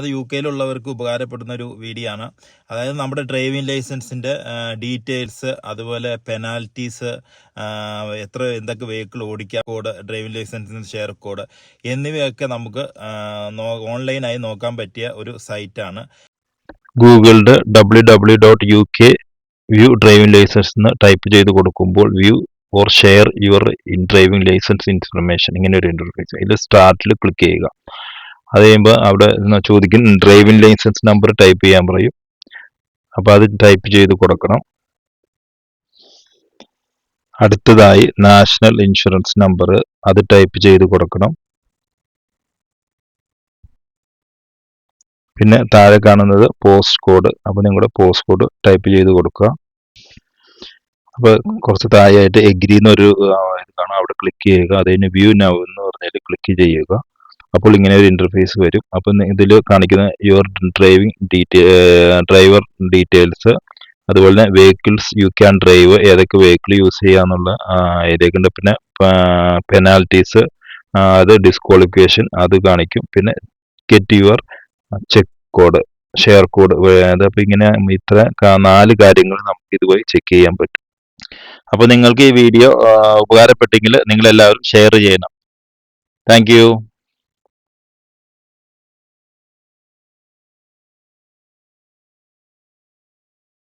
അത് യു കെയിലുള്ളവർക്ക് ഉപകാരപ്പെടുന്ന ഒരു വീഡിയോ ആണ് അതായത് നമ്മുടെ ഡ്രൈവിംഗ് ലൈസൻസിന്റെ ഡീറ്റെയിൽസ് അതുപോലെ പെനാൽറ്റീസ് എത്ര എന്തൊക്കെ വെഹിക്കിൾ ഓടിക്കുക കോഡ് ഡ്രൈവിംഗ് ലൈസൻസിന്റെ ഷെയർ കോഡ് എന്നിവയൊക്കെ നമുക്ക് ഓൺലൈനായി നോക്കാൻ പറ്റിയ ഒരു സൈറ്റാണ്. ഗൂഗിളുടെ W W dot U K view driving licence എന്ന് ടൈപ്പ് ചെയ്ത് കൊടുക്കുമ്പോൾ view or share your driving licence information ഇങ്ങനെ ഒരു ഇന്റർഫേസ്. ഇതിൽ സ്റ്റാർട്ടിൽ ക്ലിക്ക് ചെയ്യുക. അത് കഴിയുമ്പോൾ അവിടെ ചോദിക്കും ഡ്രൈവിംഗ് ലൈസൻസ് നമ്പർ ടൈപ്പ് ചെയ്യാൻ പറയും. അപ്പോൾ അത് ടൈപ്പ് ചെയ്ത് കൊടുക്കണം. അടുത്തതായി നാഷണൽ ഇൻഷുറൻസ് നമ്പർ അത് ടൈപ്പ് ചെയ്ത് കൊടുക്കണം. പിന്നെ താഴെ കാണുന്നത് പോസ്റ്റ് കോഡ് അപ്പോൾ നിങ്ങളുടെ പോസ്റ്റ് കോഡ് ടൈപ്പ് ചെയ്ത് കൊടുക്കുക. അപ്പോൾ കുറച്ച് താഴെയായിട്ട് എഗ്രി എന്നൊരു ഇത് കാണാം അവിടെ ക്ലിക്ക് ചെയ്യുക. അതിന് വ്യൂ നൗ എന്ന് പറഞ്ഞിട്ട് ക്ലിക്ക് ചെയ്യുക. അപ്പോൾ ഇങ്ങനെ ഒരു ഇന്റർഫേസ് വരും. അപ്പോൾ ഇതിൽ കാണിക്കുന്ന your driving detail driver details അതുപോലെ തന്നെ വെഹിക്കിൾസ് യു ക്യാൻ ഡ്രൈവ് ഏതൊക്കെ വെഹിക്കിൾ യൂസ് ചെയ്യാന്നുള്ള ഏതൊക്കെയുണ്ട് പിന്നെ പെനാൽറ്റീസ് അത് ഡിസ്ക്വാളിഫിക്കേഷൻ അത് കാണിക്കും. പിന്നെ get your check code share code അതപ്പോൾ ഇങ്ങനെ ഇത്ര നാല് കാര്യങ്ങൾ നമുക്ക് ഇതുവഴി ചെക്ക് ചെയ്യാൻ പറ്റും. അപ്പോൾ നിങ്ങൾക്ക് ഈ വീഡിയോ ഉപകാരപ്പെട്ടെങ്കിൽ നിങ്ങൾ എല്ലാവരും ഷെയർ ചെയ്യണം താങ്ക്